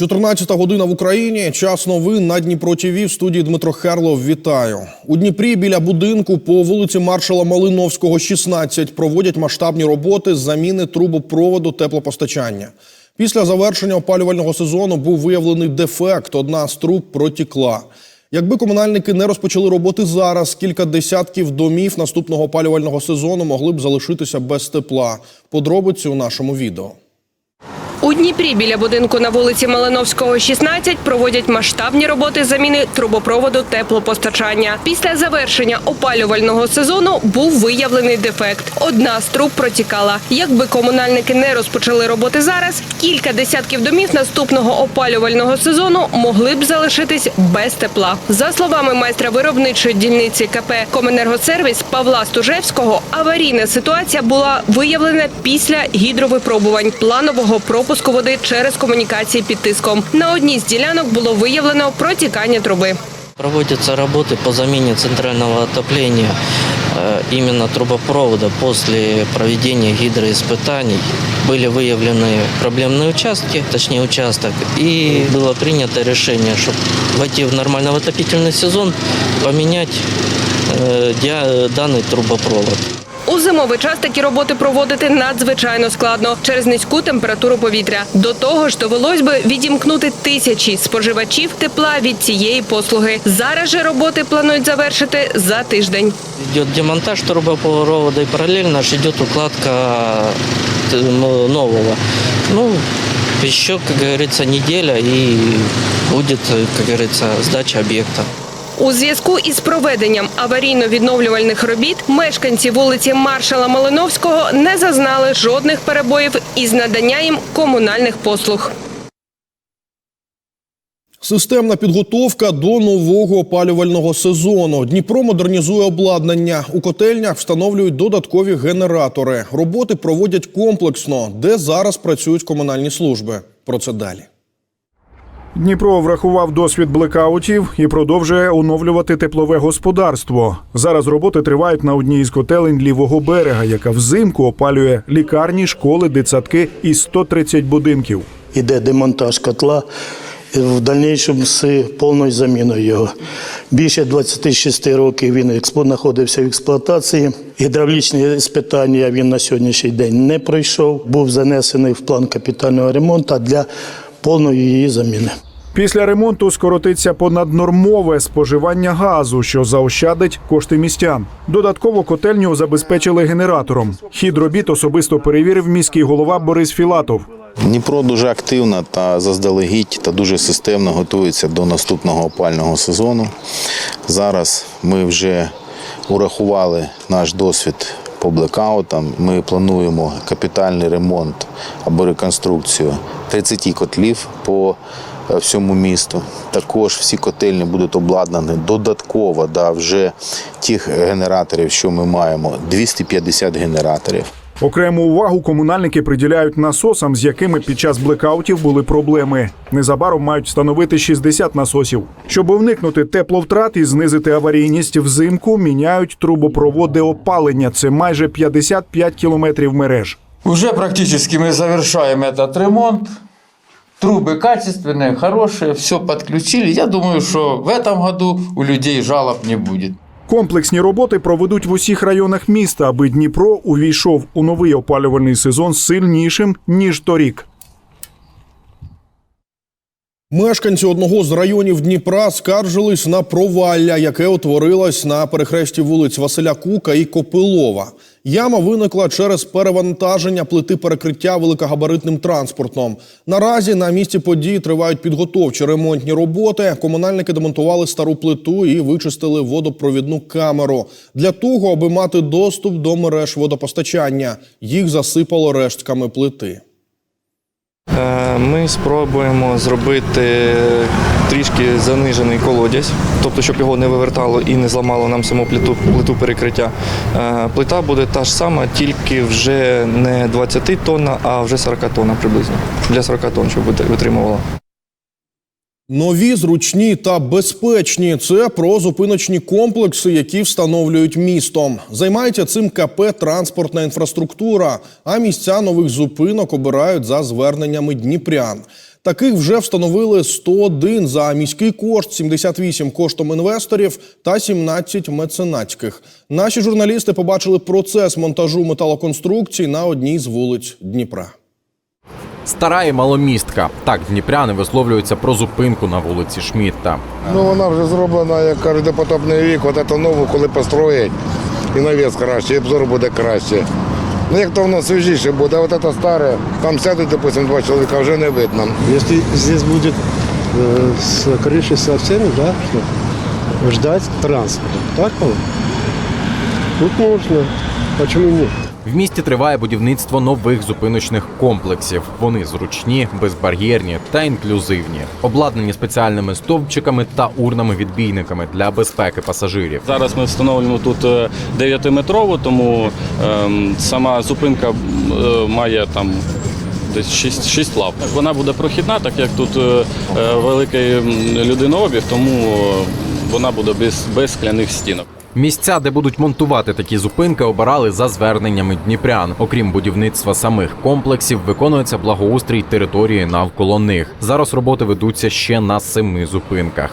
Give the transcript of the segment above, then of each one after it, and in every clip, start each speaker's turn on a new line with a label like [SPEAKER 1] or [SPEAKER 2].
[SPEAKER 1] 14 година в Україні. Час новин на Дніпро ТВ. В студії Дмитро Херлов. Вітаю у Дніпрі. Біля будинку по вулиці маршала Малиновського, 16, проводять масштабні роботи з заміни трубопроводу теплопостачання. Після завершення опалювального сезону був виявлений дефект. Одна з труб протікла. Якби комунальники не розпочали роботи зараз, кілька десятків домів наступного опалювального сезону могли б залишитися без тепла. Подробиці у нашому відео.
[SPEAKER 2] У Дніпрі біля будинку на вулиці Малиновського, 16 проводять масштабні роботи заміни трубопроводу теплопостачання. Після завершення опалювального сезону був виявлений дефект. Одна з труб протікала. Якби комунальники не розпочали роботи зараз, кілька десятків домів наступного опалювального сезону могли б залишитись без тепла. За словами майстра виробничої дільниці КП Коменергосервіс Павла Стужевського, аварійна ситуація була виявлена після гідровипробувань планового пропуску води через комунікації під тиском. На одній з ділянок було виявлено протікання труби.
[SPEAKER 3] Проводятся работы по замене центрального отопления э, именно трубопровода после проведения гидроиспытаний. Были выявлены проблемные участки, точнее участок, и было принято решение, чтобы войти в нормальный отопительный сезон, поменять э, диа- данный трубопровод.
[SPEAKER 2] У зимовий час такі роботи проводити надзвичайно складно через низьку температуру повітря. До того ж, довелось би відімкнути тисячі споживачів тепла від цієї послуги. Зараз же роботи планують завершити за тиждень.
[SPEAKER 3] Идет демонтаж трубопровода и параллельно же идет укладка э, м, нового. Ну, еще, как говорится, неделя и будет, э, как говорится, сдача объекта.
[SPEAKER 2] У зв'язку із проведенням аварійно-відновлювальних робіт мешканці вулиці Маршала Малиновського не зазнали жодних перебоїв із надання їм комунальних послуг.
[SPEAKER 1] Системна підготовка до нового опалювального сезону. Дніпро модернізує обладнання. У котельнях встановлюють додаткові генератори. Роботи проводять комплексно, де зараз працюють комунальні служби. Про це далі.
[SPEAKER 4] Дніпро врахував досвід блекаутів і продовжує оновлювати теплове господарство. Зараз роботи тривають на одній із котелень лівого берега, яка взимку опалює лікарні, школи, дитсадки і 130 будинків.
[SPEAKER 5] Іде демонтаж котла в дальнішому з повною заміною його. Більше 26 років він знаходився в експлуатації. Гідравлічні спитання він на сьогоднішній день не пройшов. Був занесений в план капітального ремонту для повної її заміни.
[SPEAKER 4] Після ремонту скоротиться понаднормове споживання газу, що заощадить кошти містян. Додатково котельню забезпечили генератором. Хід робіт особисто перевірив міський голова Борис Філатов.
[SPEAKER 6] Дніпро дуже активно та заздалегідь та дуже системно готується до наступного опального сезону. Зараз ми вже урахували наш досвід по блекаутам. Ми плануємо капітальний ремонт або реконструкцію 30 котлів по е, всьому місту. Також всі котельні будуть обладнані додатково до вже тих генераторів, що ми маємо 250 генераторів.
[SPEAKER 4] Окрему увагу комунальники приділяють насосам, з якими під час блекаутів були проблеми. Незабаром мають встановити 60 насосів. Щоб уникнути тепловтрат і знизити аварійність взимку, міняють трубопроводи опалення. Це майже 55 кілометрів мереж.
[SPEAKER 7] Уже практически мы завершаем этот ремонт. Трубы качественные, хорошие, все подключили. Я думаю, что в этом году у людей жалоб не будет.
[SPEAKER 4] Комплексні роботи проведуть в усіх районах міста, аби Дніпро увійшов у новий опалювальний сезон сильнішим ніж торік.
[SPEAKER 1] Мешканці одного з районів Дніпра скаржились на провалля, яке утворилось на перехресті вулиць Василя Кука і Копилова. Яма виникла через перевантаження плити перекриття великогабаритним транспортом. Наразі на місці події тривають підготовчі ремонтні роботи. Комунальники демонтували стару плиту і вичистили водопровідну камеру для того, аби мати доступ до мереж водопостачання. Їх засипало рештками плити.
[SPEAKER 8] Е, Ми спробуємо зробити трішки занижений колодязь, тобто, щоб його не вивертало і не зламало нам саму плиту, плиту перекриття. Е, Плита буде та ж сама, тільки вже не 20 тонна, а вже 40 тонна приблизно. Для 40 тонн, щоб вит- витримувала.
[SPEAKER 1] Нові, зручні та безпечні це про зупиночні комплекси, які встановлюють містом. Займається цим КП транспортна інфраструктура. А місця нових зупинок обирають за зверненнями дніпрян. Таких вже встановили 101 за міський кошт, 78 коштом інвесторів та 17 меценатських. Наші журналісти побачили процес монтажу металоконструкцій на одній з вулиць Дніпра.
[SPEAKER 9] Стара і маломістка. Так дніпряни висловлюються про зупинку на вулиці Шмітта.
[SPEAKER 10] Ну вона вже зроблена, як кажуть, допотопний вік, от це нову, коли построять, і навіс краще, і обзор буде краще. Ну як то воно свіжіше буде, а от це старе, там сядуть, допустим, два чоловіка, вже не видно.
[SPEAKER 11] Если здесь будет э, с крышей со всеми, да, что ждать транспорта, так было? Тут можно. Почему нет?
[SPEAKER 9] В місті триває будівництво нових зупиночних комплексів. Вони зручні, безбар'єрні та інклюзивні, обладнані спеціальними стовпчиками та урнами-відбійниками для безпеки пасажирів.
[SPEAKER 12] Зараз ми встановлюємо тут е, 9-метрову, тому ем, сама зупинка е, має там десь 6, 6 лав. Вона буде прохідна, так як тут е, е, великий людинообіг, тому е, вона буде без, без скляних стінок.
[SPEAKER 9] Місця, де будуть монтувати такі зупинки, обирали за зверненнями дніпрян. Окрім будівництва самих комплексів, виконується благоустрій території навколо них. Зараз роботи ведуться ще на семи зупинках.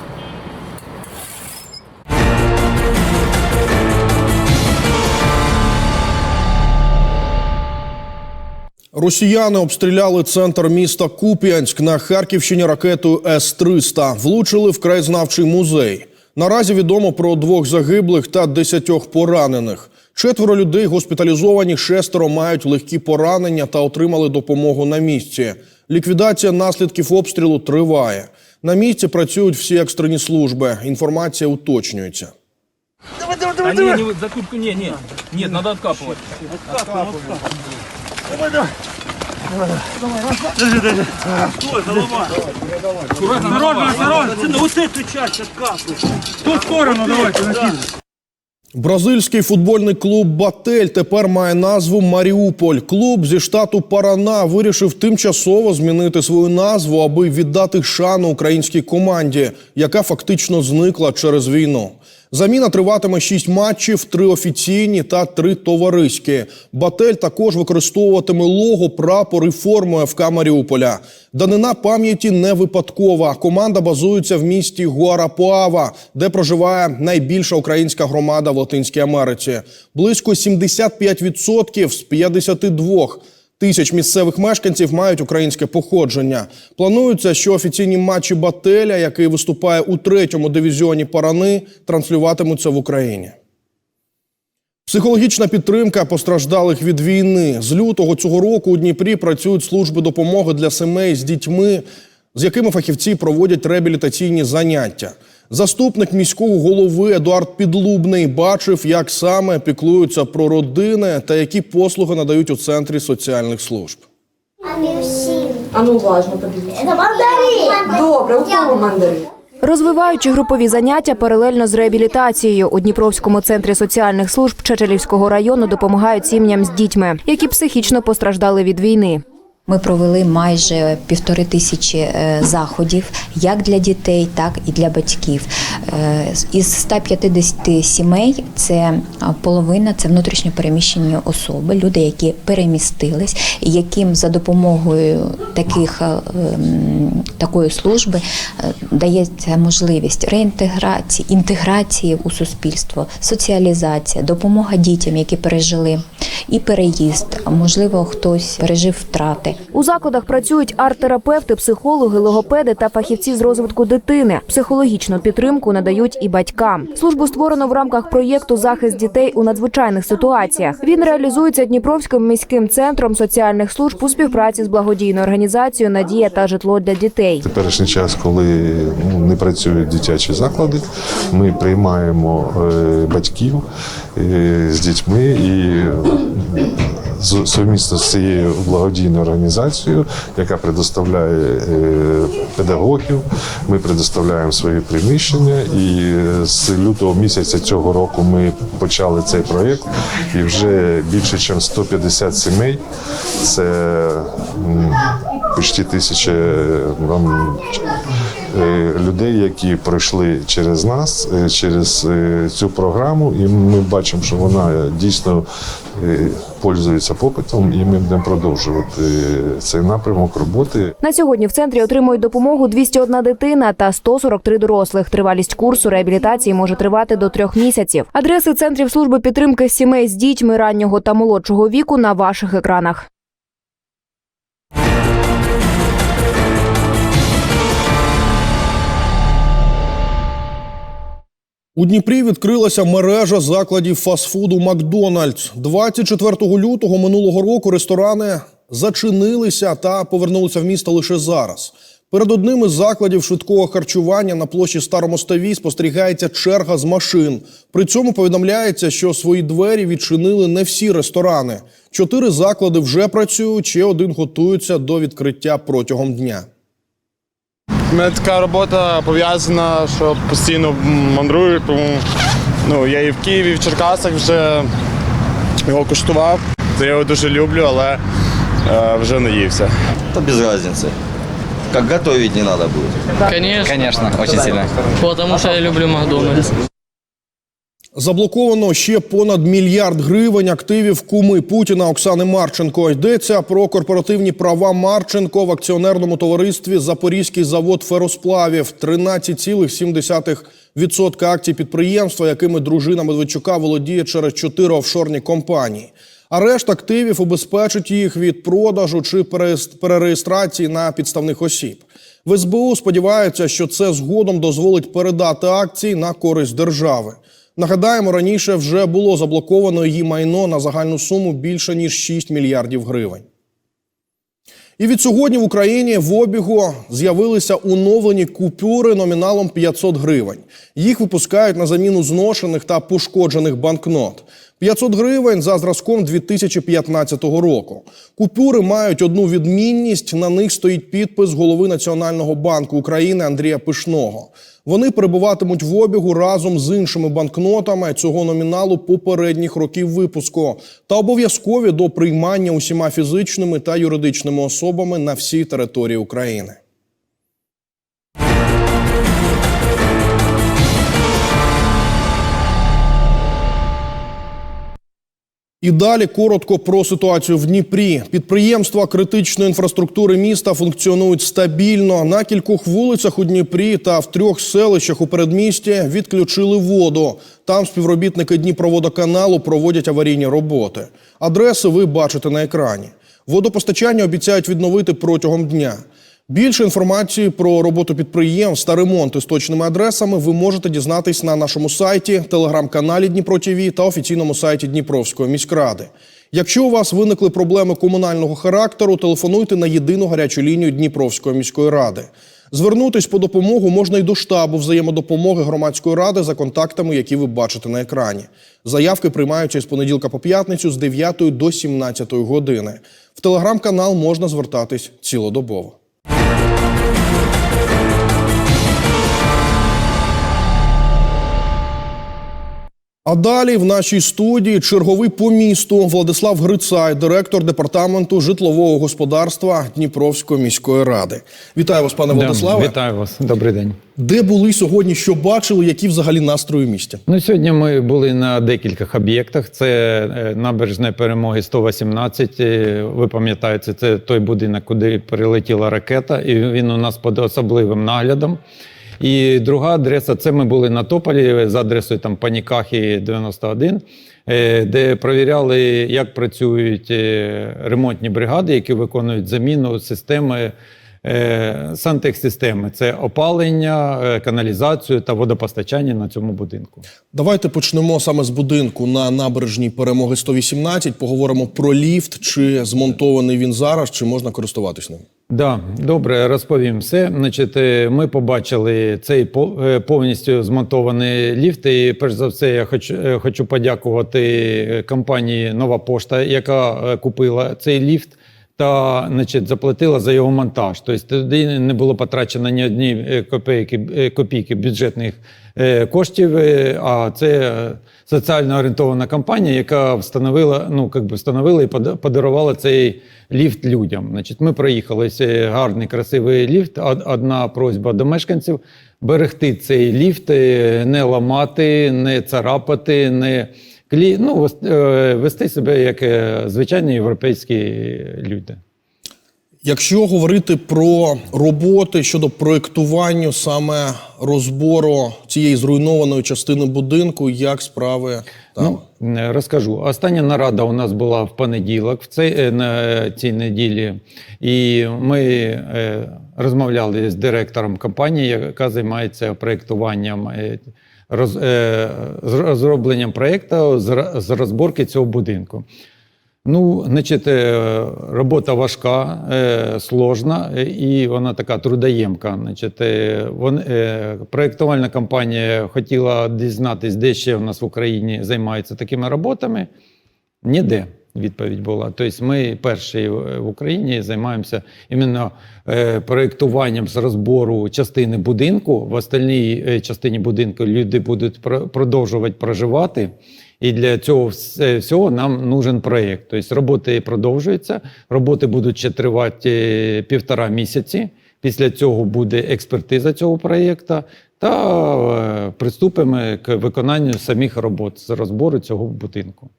[SPEAKER 1] Росіяни обстріляли центр міста Куп'янськ на Харківщині ракетою С-300. Влучили в краєзнавчий музей. Наразі відомо про двох загиблих та десятьох поранених. Четверо людей госпіталізовані, шестеро мають легкі поранення та отримали допомогу на місці. Ліквідація наслідків обстрілу триває. На місці працюють всі екстрені служби. Інформація уточнюється.
[SPEAKER 12] А ні, не, закупку, ні, ні, ні, треба відкапувати.
[SPEAKER 1] Бразильський футбольний клуб Батель тепер має назву Маріуполь. Клуб зі штату Парана вирішив тимчасово змінити свою назву, аби віддати шану українській команді, яка фактично зникла через війну. Заміна триватиме шість матчів, три офіційні та три товариські. Батель також використовуватиме лого, прапор і форму ФК Маріуполя. Данина пам'яті не випадкова. Команда базується в місті Гуарапуава, де проживає найбільша українська громада в Латинській Америці. Близько 75% з 52 тисяч місцевих мешканців мають українське походження. Планується, що офіційні матчі Бателя, який виступає у третьому дивізіоні Парани, транслюватимуться в Україні. Психологічна підтримка постраждалих від війни. З лютого цього року у Дніпрі працюють служби допомоги для сімей з дітьми, з якими фахівці проводять реабілітаційні заняття. Заступник міського голови Едуард Підлубний бачив, як саме піклуються про родини та які послуги надають у центрі соціальних служб.
[SPEAKER 13] А ну уважно подивіться. Мандарин. Добре, у кого мандарин?
[SPEAKER 2] Розвиваючи групові заняття паралельно з реабілітацією у Дніпровському центрі соціальних служб Чечелівського району допомагають сім'ям з дітьми, які психічно постраждали від війни.
[SPEAKER 13] Ми провели майже півтори тисячі е, заходів як для дітей, так і для батьків. Е, Із 150 сімей це половина це внутрішньо переміщені особи, люди, які перемістились, яким за допомогою таких е, такої служби е, дається можливість реінтеграції, інтеграції у суспільство, соціалізація, допомога дітям, які пережили і переїзд. а Можливо, хтось пережив втрати.
[SPEAKER 2] У закладах працюють арт-терапевти, психологи, логопеди та фахівці з розвитку дитини. Психологічну підтримку надають і батькам. Службу створено в рамках проєкту Захист дітей у надзвичайних ситуаціях. Він реалізується Дніпровським міським центром соціальних служб у співпраці з благодійною організацією Надія та житло для дітей.
[SPEAKER 10] Теперішній час, коли ну, не працюють дитячі заклади, ми приймаємо е, батьків з дітьми і сумісно з цією благодійною організацією, яка предоставляє е, педагогів, ми предоставляємо свої приміщення. І з лютого місяця цього року ми почали цей проєкт, і вже більше ніж 150 сімей. Це почти тисяча людей, які пройшли через нас, е, через е, цю програму, і ми бачимо, що вона дійсно е, пользується попитом, і ми будемо продовжувати е, цей напрямок роботи.
[SPEAKER 14] На сьогодні в центрі отримують допомогу 201 дитина та 143 дорослих. Тривалість курсу реабілітації може тривати до трьох місяців. Адреси центрів служби підтримки сімей з дітьми раннього та молодшого віку на ваших екранах.
[SPEAKER 1] У Дніпрі відкрилася мережа закладів фастфуду Макдональдс. 24 лютого минулого року ресторани зачинилися та повернулися в місто лише зараз. Перед одним із закладів швидкого харчування на площі Старомостовій спостерігається черга з машин. При цьому повідомляється, що свої двері відчинили не всі ресторани. Чотири заклади вже працюють, ще один готується до відкриття протягом дня.
[SPEAKER 15] У мене така робота пов'язана, що постійно мандрую, тому ну, я і в Києві, і в Черкасах вже його куштував. Це я його дуже люблю, але е, вже наївся.
[SPEAKER 16] Та без різниці. Как готовить не надо будет.
[SPEAKER 17] Конечно.
[SPEAKER 16] Конечно, очень сильно.
[SPEAKER 17] Потому что я люблю Макдональдс.
[SPEAKER 1] Заблоковано ще понад мільярд гривень активів куми Путіна Оксани Марченко. Йдеться про корпоративні права Марченко в акціонерному товаристві Запорізький завод феросплавів. 13,7% акцій підприємства, якими дружина Медведчука володіє через чотири офшорні компанії. А решт активів убезпечить їх від продажу чи перереєс- перереєстрації на підставних осіб. В СБУ сподіваються, що це згодом дозволить передати акції на користь держави. Нагадаємо, раніше вже було заблоковано її майно на загальну суму більше ніж 6 мільярдів гривень. І від сьогодні в Україні в обігу з'явилися оновлені купюри номіналом 500 гривень. Їх випускають на заміну зношених та пошкоджених банкнот. 500 гривень за зразком 2015 року. Купюри мають одну відмінність. На них стоїть підпис голови Національного банку України Андрія Пишного. Вони перебуватимуть в обігу разом з іншими банкнотами цього номіналу попередніх років випуску та обов'язкові до приймання усіма фізичними та юридичними особами на всій території України. І далі коротко про ситуацію в Дніпрі. Підприємства критичної інфраструктури міста функціонують стабільно. На кількох вулицях у Дніпрі та в трьох селищах у передмісті відключили воду. Там співробітники Дніпроводоканалу проводять аварійні роботи. Адреси ви бачите на екрані. Водопостачання обіцяють відновити протягом дня. Більше інформації про роботу підприємств та ремонт із точними адресами ви можете дізнатись на нашому сайті, телеграм-каналі Дніпро ТВ та офіційному сайті Дніпровської міськради. Якщо у вас виникли проблеми комунального характеру, телефонуйте на єдину гарячу лінію Дніпровської міської ради. Звернутись по допомогу можна й до штабу взаємодопомоги громадської ради за контактами, які ви бачите на екрані. Заявки приймаються з понеділка по п'ятницю з 9 до 17 години. В телеграм-канал можна звертатись цілодобово. А далі в нашій студії черговий по місту Владислав Грицай, директор департаменту житлового господарства Дніпровської міської ради. Вітаю вас, пане Владиславе.
[SPEAKER 18] Вітаю вас, добрий день.
[SPEAKER 1] Де були сьогодні? Що бачили? Які взагалі настрої в місті?
[SPEAKER 18] Ну сьогодні ми були на декількох об'єктах. Це е, набережна перемоги 118. Е, Ви пам'ятаєте, це той будинок, куди прилетіла ракета, і він у нас під особливим наглядом. І друга адреса це ми були на Тополі за адресою там Панікахі 91, е, де провіряли, як працюють е, ремонтні бригади, які виконують заміну системи. е, Сантехсистеми це опалення, каналізацію та водопостачання на цьому будинку.
[SPEAKER 1] Давайте почнемо саме з будинку на набережній перемоги 118. Поговоримо про ліфт, чи змонтований він зараз, чи можна користуватись ним.
[SPEAKER 18] Да, добре, розповім все. Значить, е, ми побачили цей е, повністю змонтований ліфт. І перш за все, я хочу, е, хочу подякувати компанії Нова Пошта, яка купила цей ліфт. Та значить, заплатила за його монтаж. Тобто тоді не було потрачено ні одні е, копійки, е, копійки бюджетних е, коштів, а це соціально орієнтована компанія, яка встановила, ну, би встановила і подарувала цей ліфт людям. Значить, ми проїхали цей гарний, красивий ліфт. Одна просьба до мешканців берегти цей ліфт, не ламати, не царапати, не клі... ну, е, вести себе як е, звичайні європейські люди.
[SPEAKER 1] Якщо говорити про роботи щодо проєктування саме розбору цієї зруйнованої частини будинку, як справи там?
[SPEAKER 18] Ну, е, розкажу. Остання нарада у нас була в понеділок, в цей, на цій неділі, і ми розмовляли з директором компанії, яка займається проєктуванням. Роз, е, з розробленням проєкту з, з розборки цього будинку. Ну, значить, е, робота важка, е, сложна е, і вона така трудоємка. Значить, вон, проєктувальна компанія хотіла дізнатись, де ще в нас в Україні займаються такими роботами. Ніде відповідь була. Тобто ми перші в Україні займаємося іменно е, проєктуванням з розбору частини будинку. В остальній е, частині будинку люди будуть про- продовжувати проживати. І для цього все- всього нам нужен проєкт. Тобто роботи продовжуються, роботи будуть ще тривати е, півтора місяці. Після цього буде експертиза цього проєкту та е, приступимо к виконанню самих робот з розбору цього будинку.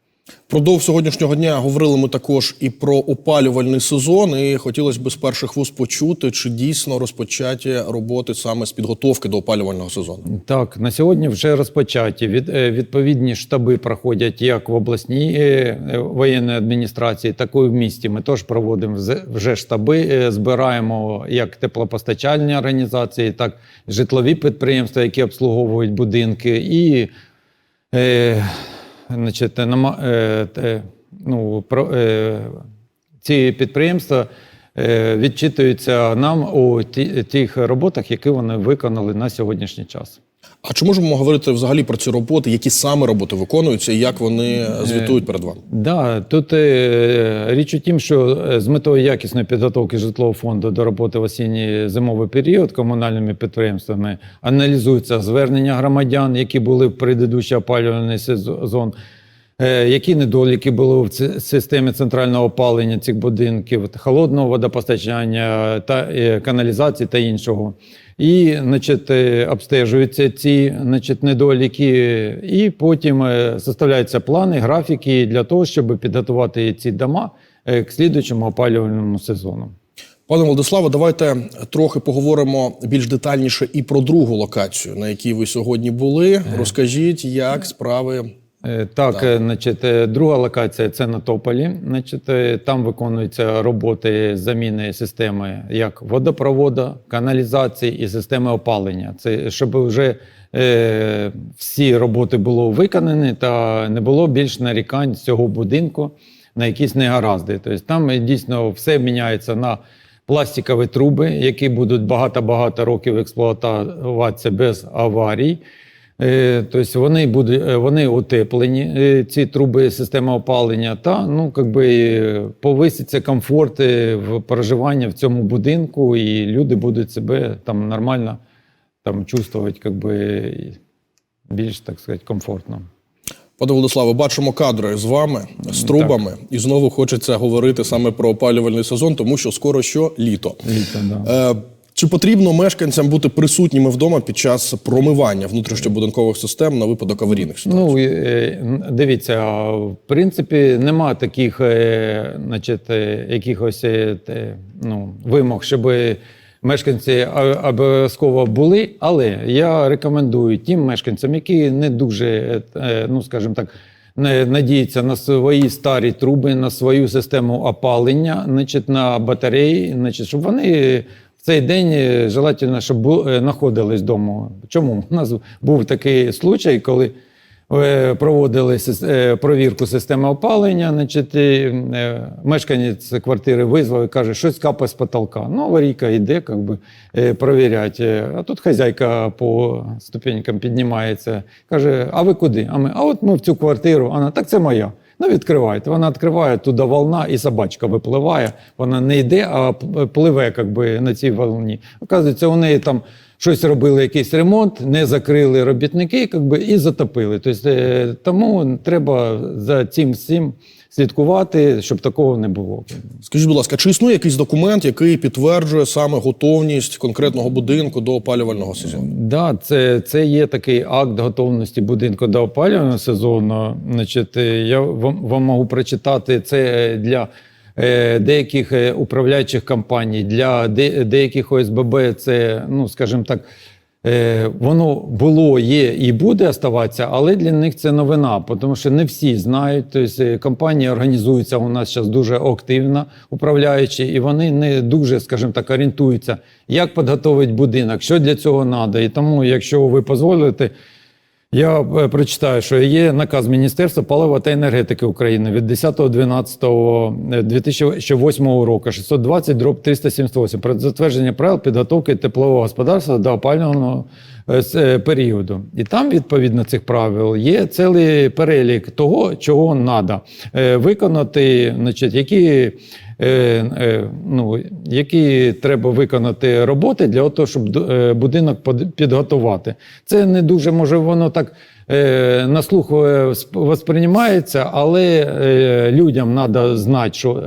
[SPEAKER 1] Продовж сьогоднішнього дня говорили ми також і про опалювальний сезон. І хотілося б з перших вуст почути, чи дійсно розпочаті роботи саме з підготовки до опалювального сезону.
[SPEAKER 18] Так, на сьогодні вже розпочаті. Від, е, відповідні штаби проходять як в обласній е, е, воєнній адміністрації, так і в місті. Ми теж проводимо вже штаби, збираємо як теплопостачальні організації, так і житлові підприємства, які обслуговують будинки, і значить, е, те, ну, про, е, ці підприємства е, відчитуються нам у тих роботах, які вони виконали на сьогоднішній час.
[SPEAKER 1] А чи можемо говорити взагалі про ці роботи, які саме роботи виконуються, і як вони звітують перед вами?
[SPEAKER 18] Да, тут е, річ у тім, що е, з метою якісної підготовки житлового фонду до роботи в осінній зимовий період комунальними підприємствами аналізуються звернення громадян, які були в предыдущий опалювальний сезон. е, Які недоліки були в системі центрального опалення цих будинків, холодного водопостачання та е, каналізації та іншого. І значить, е, обстежуються ці значить, недоліки, і потім е, составляються плани, графіки для того, щоб підготувати ці дома е, к слідуючому опалювальному сезону.
[SPEAKER 1] Пане Владиславе, давайте трохи поговоримо більш детальніше і про другу локацію, на якій ви сьогодні були. Розкажіть, як справи
[SPEAKER 18] Е, Так, е, значить, е, друга локація це на Тополі. Значить, там виконуються роботи заміни системи як водопроводу, каналізації і системи опалення. Це щоб вже е, всі роботи були виконані та не було більш нарікань з цього будинку на якісь негаразди. Тобто там дійсно все міняється на пластикові труби, які будуть багато-багато років експлуатуватися без аварій. Е, Тобто вони будуть е, вони утеплені, е, ці труби системи опалення, та ну якби повиситься комфорт в проживанні в цьому будинку, і люди будуть себе там нормально там чувствувати, якби більш так сказати, комфортно.
[SPEAKER 1] Пане Владиславе, бачимо кадри з вами з трубами, і знову хочеться говорити саме про опалювальний сезон, тому що скоро що літо.
[SPEAKER 18] Літо, да.
[SPEAKER 1] Е, чи потрібно мешканцям бути присутніми вдома під час промивання внутрішньобудинкових систем на випадок аварійних ситуацій?
[SPEAKER 18] Ну, дивіться, в принципі, нема таких е, значить, якихось ну, вимог, щоб мешканці обов'язково були. Але я рекомендую тим мешканцям, які не дуже, ну скажімо так, не надіються на свої старі труби, на свою систему опалення, значить, на батареї, значить, щоб вони. В цей день е, желательно, щоб е, знаходились вдома. Чому? У нас був такий случай, коли е, проводили е, провірку системи опалення. Значить, е, мешканець квартири визвав і каже, щось капає з потолка. Ну, аварійка йде, як би, е, провірять. Е, А тут хазяйка по ступенькам піднімається, каже: А ви куди? А ми, а от ми в цю квартиру. Вона, так це моя. Ну, відкривайте. Вона відкриває, туди волна, і собачка випливає. Вона не йде, а пливе як би, на цій волні. Оказується, у неї там щось робили, якийсь ремонт, не закрили робітники як би, і затопили. Тобто, е, тому треба за цим всім слідкувати, щоб такого не було.
[SPEAKER 1] Скажіть, будь ласка, чи існує якийсь документ, який підтверджує саме готовність конкретного будинку до опалювального сезону?
[SPEAKER 18] Да, це, це є такий акт готовності будинку до опалювального сезону. Значить, е, я вам, вам можу прочитати це для е, деяких е, управляючих компаній, для деяких ОСББ. Це, ну скажімо так. Е, Воно було, є і буде оставатися, але для них це новина, тому що не всі знають. Тобто компанія компанії організуються у нас зараз дуже активно, управляючи, і вони не дуже, скажімо так, орієнтуються, як підготовити будинок, що для цього треба. І тому, якщо ви дозволите, я е, прочитаю, що є наказ Міністерства палива та енергетики України від 10.12.2008 року 620 дроб 378 про затвердження правил підготовки теплового господарства до опалювального е, е, періоду. І там, відповідно цих правил, є цілий перелік того, чого треба виконати, значить, які. Е, е, Ну, які треба виконати роботи для того, щоб е, будинок підготувати. Це не дуже може воно так на слух восприймається, але людям треба знати, що.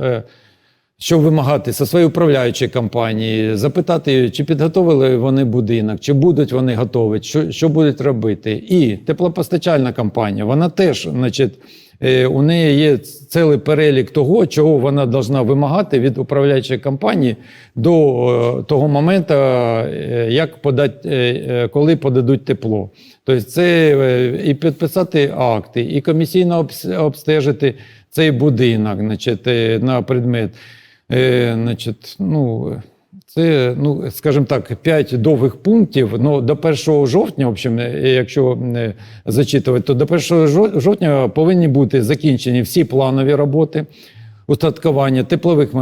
[SPEAKER 18] що вимагати зі своєї управляючої компанії, запитати, чи підготовили вони будинок, чи будуть вони готові, що, що будуть робити. І теплопостачальна компанія, вона теж, значить, у неї є цілий перелік того, чого вона повинна вимагати від управляючої компанії до е, того моменту, е, як подати, е, е, коли подадуть тепло. Тобто це е, і підписати акти, і комісійно обстежити цей будинок, значить, е, на предмет. Е, значить, ну, це, ну, скажімо так, 5 довгих пунктів. Ну, до 1 жовтня, в общем, е, якщо не зачитувати, то до 1 жовтня повинні бути закінчені всі планові роботи. Устаткування теплових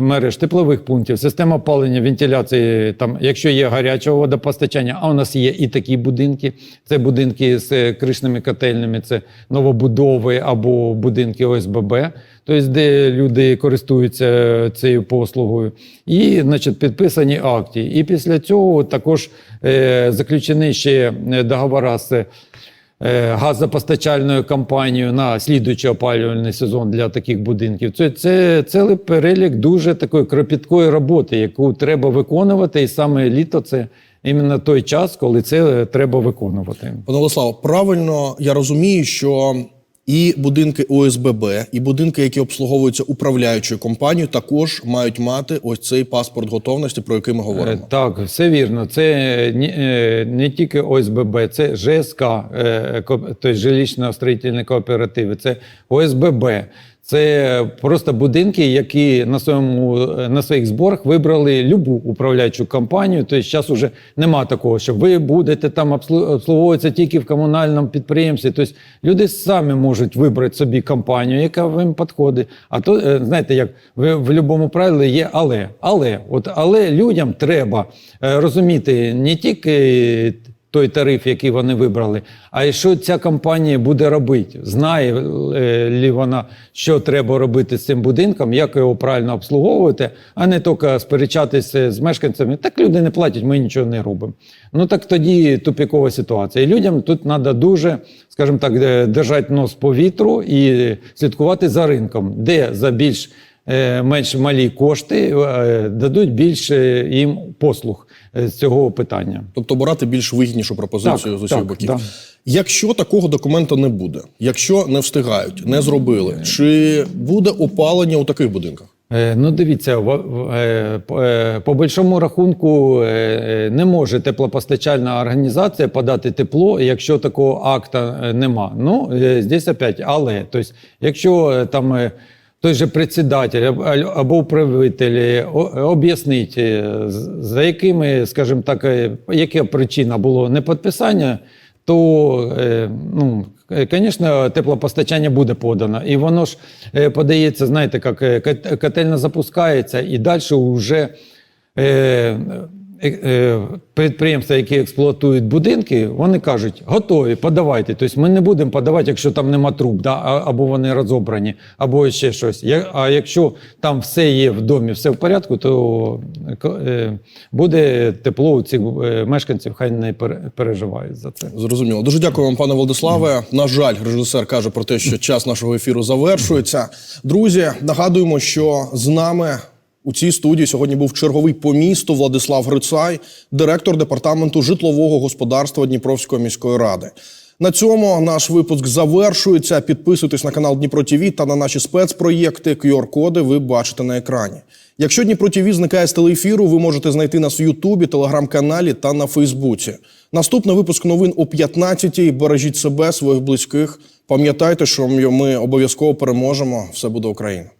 [SPEAKER 18] мереж, теплових пунктів, система опалення, вентиляції, там, якщо є гарячого водопостачання, а у нас є і такі будинки. Це будинки з кришними котельнями, це новобудови або будинки ОСББ, тобто де люди користуються цією послугою. І, значить, підписані акти. І після цього також е, заключені ще договори з газопостачальною компанією на слідуючий опалювальний сезон для таких будинків. Це, це цілий перелік дуже такої кропіткої роботи, яку треба виконувати, і саме літо це іменно той час, коли це треба виконувати.
[SPEAKER 1] Пане правильно я розумію, що і будинки ОСББ, і будинки, які обслуговуються управляючою компанією, також мають мати ось цей паспорт готовності, про який ми говоримо.
[SPEAKER 18] Е, Так, все вірно. Це не, е, не тільки ОСББ, це ЖСК, е, тобто жилищно-строїтельні кооперативи, це ОСББ. Це просто будинки, які на своєму на своїх зборах вибрали любу управляючу компанію. Тобто зараз вже нема такого, що ви будете там обслу- обслуговуватися тільки в комунальному підприємстві. Тобто люди самі можуть вибрати собі компанію, яка їм підходить. А то е, знаєте, як в, в будь-якому правилі є але. Але от але людям треба е, розуміти не тільки той тариф, який вони вибрали, а й що ця компанія буде робити. Знає е, лі вона, що треба робити з цим будинком, як його правильно обслуговувати, а не тільки сперечатися з мешканцями. Так люди не платять, ми нічого не робимо. Ну так тоді тупікова ситуація. І людям тут треба дуже, скажімо так, держати нос по вітру і слідкувати за ринком, де за більш е, менш малі кошти е, дадуть більше їм послуг з цього питання.
[SPEAKER 1] Тобто брати більш вигіднішу пропозицію
[SPEAKER 18] Так,
[SPEAKER 1] з усіх
[SPEAKER 18] так,
[SPEAKER 1] боків.
[SPEAKER 18] да.
[SPEAKER 1] Якщо такого документа не буде, якщо не встигають, не зробили, чи буде опалення у таких будинках?
[SPEAKER 18] Е, Ну, дивіться, е, по- е, большому рахунку е, е, не може теплопостачальна організація подати тепло, якщо такого акта е, нема. Ну, е, здесь опять, але, тобто, якщо е, там. Е, Той же председатель або управитель о- об'яснить, е, за якими, скажімо так, е, яка причина було неподписання то е, ну, звісно, теплопостачання буде подано. І воно ж е, подається, знаєте, як е, кот- котельня запускається, і далі вже е, е, е, підприємства, які експлуатують будинки, вони кажуть, готові, подавайте. Тобто ми не будемо подавати, якщо там нема труб, да, або вони розобрані, або ще щось. А якщо там все є в домі, все в порядку, то е, буде тепло у цих е, мешканців, хай не пере- переживають за це.
[SPEAKER 1] Зрозуміло. Дуже дякую вам, пане Владиславе. На жаль, режисер каже про те, що час нашого ефіру завершується. Друзі, нагадуємо, що з нами у цій студії сьогодні був черговий по місту Владислав Грицай, директор департаменту житлового господарства Дніпровської міської ради. На цьому наш випуск завершується. Підписуйтесь на канал Дніпро ТВ та на наші спецпроєкти. QR-коди ви бачите на екрані. Якщо Дніпро ТВ зникає з телеефіру, ви можете знайти нас в Ютубі, телеграм-каналі та на Фейсбуці. Наступний випуск новин о 15-й. Бережіть себе, своїх близьких. Пам'ятайте, що ми обов'язково переможемо. Все буде Україна.